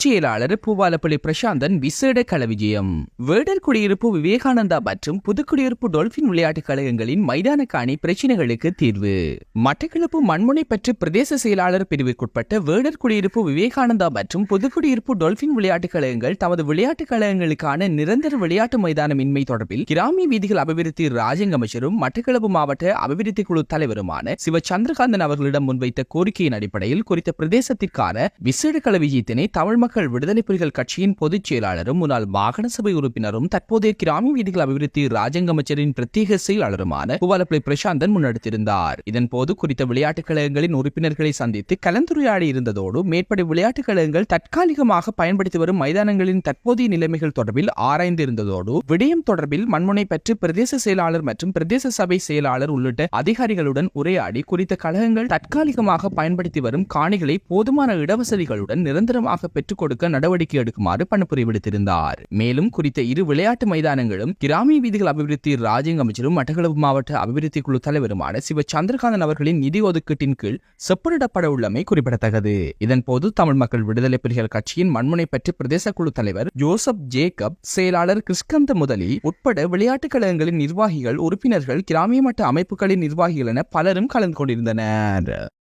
பொதுச் செயலாளர் பூவாலப்பள்ளி பிரசாந்தன் விசேட களவிஜயம் வேடர் குடியிருப்பு விவேகானந்தா மற்றும் புதுக்குடியிருப்பு டொல்பின் விளையாட்டுக் கழகங்களின் மைதான காணி பிரச்சினைகளுக்கு தீர்வு. மட்டக்களப்பு மண்முனை பற்றி பிரதேச செயலாளர் பிரிவிற்குட்பட்ட வேடர் குடியிருப்பு விவேகானந்தா மற்றும் புதுக்குடியிருப்பு டொல்பின் விளையாட்டுக் கழகங்கள் தமது விளையாட்டுக் கழகங்களுக்கான நிரந்தர விளையாட்டு மைதானமின்மை தொடர்பில் கிராமிய வீதிகள் அபிவிருத்தி ராஜங்க அமைச்சரும் மட்டக்களப்பு மாவட்ட அபிவிருத்தி குழு தலைவருமான சிவ சந்திரகாந்தன் அவர்களிடம் முன்வைத்த கோரிக்கையின் அடிப்படையில் குறித்த பிரதேசத்திற்கான விசேட களவிஜயத்தினை தமிழ் மக்கள் விடுதலை புலிகள் கட்சியின் பொதுச் செயலாளரும் முன்னாள் மாகாண சபை உறுப்பினரும் தற்போதைய கிராமிய வீதிகள் அபிவிருத்தி ராஜாங்க அமைச்சரின் பிரத்யேக செயலாளருமான புவாலப்பிள்ளை பிரசாந்தன் முன்னெடுத்திருந்தார். இதன்போது குறித்த விளையாட்டுக் கழகங்களின் உறுப்பினர்களை சந்தித்து கலந்துரையாடி இருந்ததோடு மேற்படி விளையாட்டுக் கழகங்கள் தற்காலிகமாக பயன்படுத்தி வரும் மைதானங்களின் தற்போதைய நிலைமைகள் தொடர்பில் ஆராய்ந்து இருந்ததோடு விடயம் தொடர்பில் மண்முனை பற்றி பிரதேச செயலாளர் மற்றும் பிரதேச சபை செயலாளர் உள்ளிட்ட அதிகாரிகளுடன் உரையாடி குறித்த கழகங்கள் தற்காலிகமாக பயன்படுத்தி வரும் காணிகளை போதுமான இடவசதிகளுடன் நிரந்தரமாக பெற்றுக் கொடுக்க நடவடிக்கை எடுக்குமாறு பணிப்புரை விடுத்திருந்தார். மேலும் குறித்த இரு விளையாட்டு மைதானங்களும் கிராமிய வீதிகள் அபிவிருத்தி ராஜ்யங்க அமைச்சரும் மட்டக்களப்பு மாவட்ட அபிவிருத்தி குழு தலைவருமான சிவ சந்திரகாந்தன் அவர்களின் நிதி ஒதுக்கீட்டின் கீழ் செப்பனிடப்பட உள்ளமை குறிப்பிடத்தக்கது. இதன்போது தமிழ் மக்கள் விடுதலை புலிகள் கட்சியின் மண்முனை பற்றி பிரதேச குழு தலைவர் ஜோசப் ஜேக்கப் செயலாளர் கிறிஸ்கந்த முதலி உட்பட விளையாட்டுக் கழகங்களின் நிர்வாகிகள் உறுப்பினர்கள் கிராமிய மட்ட அமைப்புகளின் நிர்வாகிகள் என பலரும் கலந்து கொண்டிருந்தனர்.